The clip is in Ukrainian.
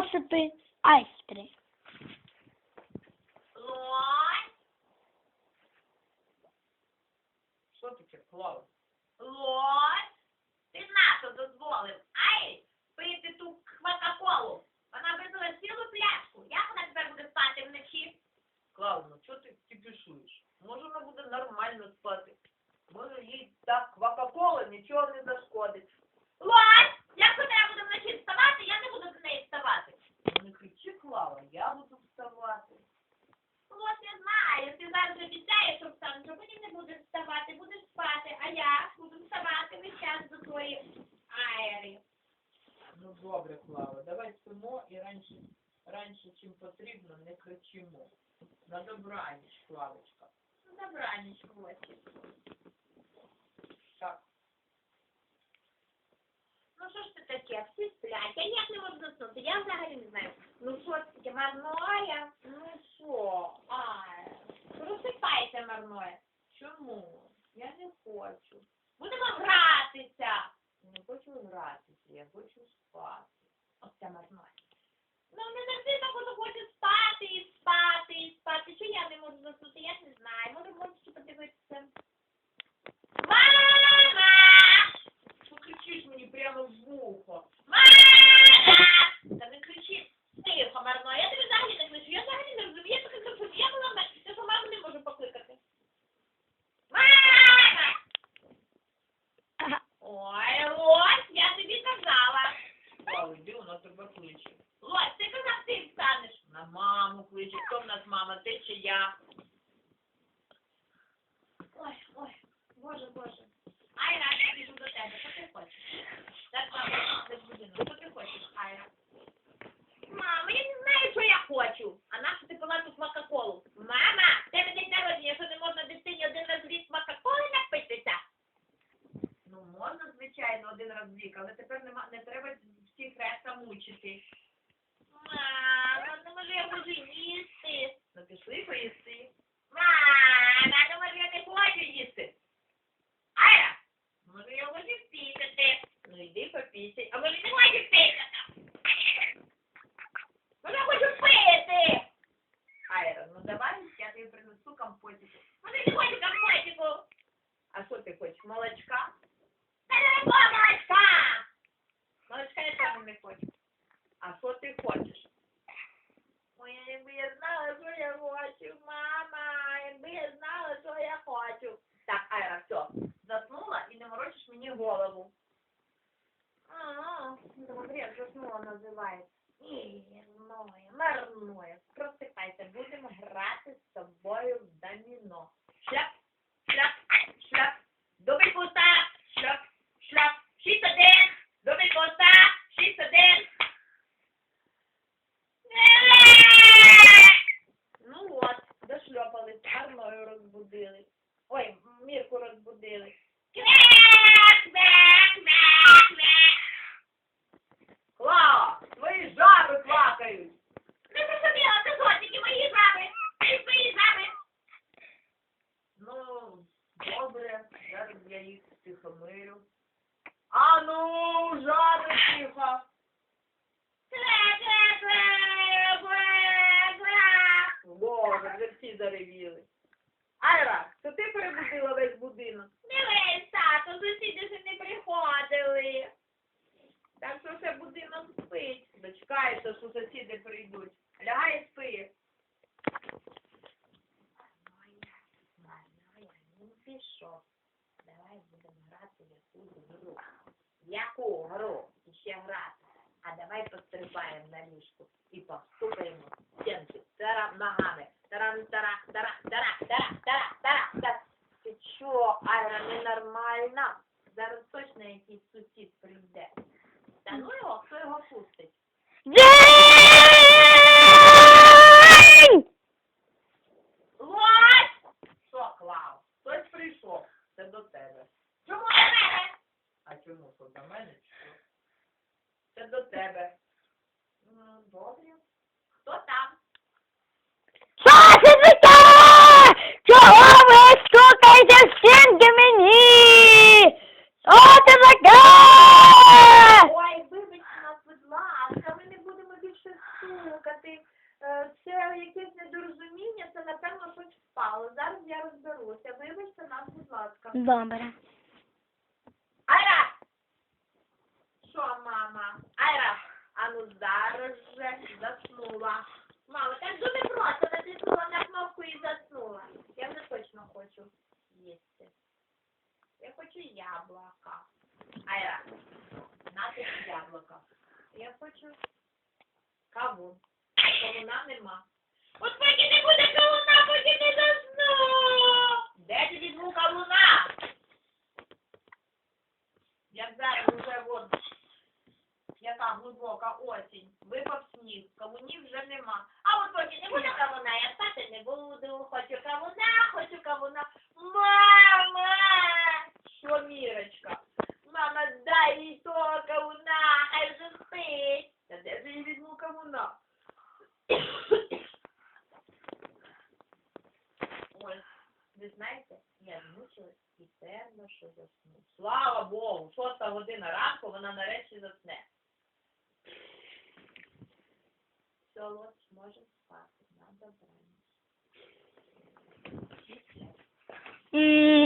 розсипи айстри. Лось, Що таке, Клава? лось, ти нащо дозволив? Ай, пити ту квакаколу. Вона випила цілу пляшку. Як вона тепер буде спати вночі? Клава, ну чого ти кипішуєш? Може вона буде нормально спати. Може їй так квакакола нічого не зашкодить. Лось, як вона буде вночі вставати, я не буду до неї вставати. Ну не кричи, Клава, я буду вставати. Лось, я знаю, ти зараз обіцяєш, що встанеш, що потім не будеш вставати, будеш спати, а я буду вставати весь час до твоєї айри. Ну добре, Клава, давай спимо і раніше, раніше, чим потрібно, не кричимо. На добраніч, Клавочка. На Добраніч, Лосі. Так, Ну що ж це таке? Всі сплять, я ніяк не можу заснути, я взагалі не знаю. Ну що це таке, марноя? Прямо в вухо? Мама! Та не кричи тихо, марно. Я тебе взагалі не кличу. Я взагалі не розумію. Я таке кажу, я була ме- я що маму не можу покликати. Мама! Ой, Лось, я тобі казала. Клава, йди, вона тебе кличе. Лось, ти казав, ти встанеш. На маму кличе. Хто в нас мама, ти чи я? Ой, ой, боже, боже. Айра, я біжу до тебе. Що ти хочеш? Так, мама, без будинок. Що ти хочеш, Айра? Мама, я не знаю, що я хочу. А нащо ти пила ту макаколу? Мама, в тебе день народження, що не можна дитині один раз в рік макаколи напитися? Ну, можна, звичайно, один раз в рік, але тепер нема, не треба всіх решта мучити. Мама, ну можу я можу їсти. Ну, пішли поїсти. Мама, ну може я не хочу їсти. Айра, може я можу пікати. Ну, йди попісяй. А може не хочу пікати? Може я хочу пити. Айра, ну давай, я тобі принесу компотик. Може не хочу компотику. А що ти хочеш, молочка? Та не було молочка. Молочка я теж не хочу. А що ти хочеш? Ой, якби я знала, що я хочу, мама, якби я знала, що я хочу. Так, Айра, все. Заснула і не морочиш мені голову. А, добре, заснула називається. Ні, марноє, марноє. Просипайся, будемо грати з собою в доміно. Шляп, шляп, шляп. Добрий пуста, шляп, шляп. Шість один, Добрий пуста, шість один. Заревіли. Айра, то ти перебудила весь будинок. Дивись, тато, сусіди ще не приходили. Так що ще будинок спить. Дочекаєшся, що сусіди прийдуть. Лягай і спи. Ну пішов. Давай будемо грати в якусь гру. Яку гру? І ще грати. А давай пострибаємо на ліжку і постукаємо стінки. Тарам ногами. Тарам тара тара тара тара тара тара тара. Ти що, Айра, ненормальна? Зараз точно якийсь сусід Будь ласка, ми не будемо більше стукати. Е, це якесь недорозуміння, це напевно щось впало. Зараз я розберуся. Вибачте нас, будь ласка. Добре. Айра! Що, мама? Айра, а ну зараз же заснула. Мама, так дуже просто натиснула на кнопку і заснула. Я вже точно хочу їсти. Я хочу яблука. Айра на тобі яблука. Я хочу кавун. Кавуна нема. От поки не буде кавуна, поки не засну. Де ти візьму кавуна? Як зараз уже от, яка глибока осінь, випав сніг, кавунів вже нема. А от поки не буде кавуна, я спати не буду. Хочу кавуна, хочу кавуна. Мама! Що, Мірочка? Мама, дай їй того кавуна, хай вже спить. Та де ж я їй візьму? Ой, ви знаєте, я змучилась і певно, що засну. Слава Богу, шоста година ранку вона нарешті засне. Все, ось, можемо спати. На добраніч. М,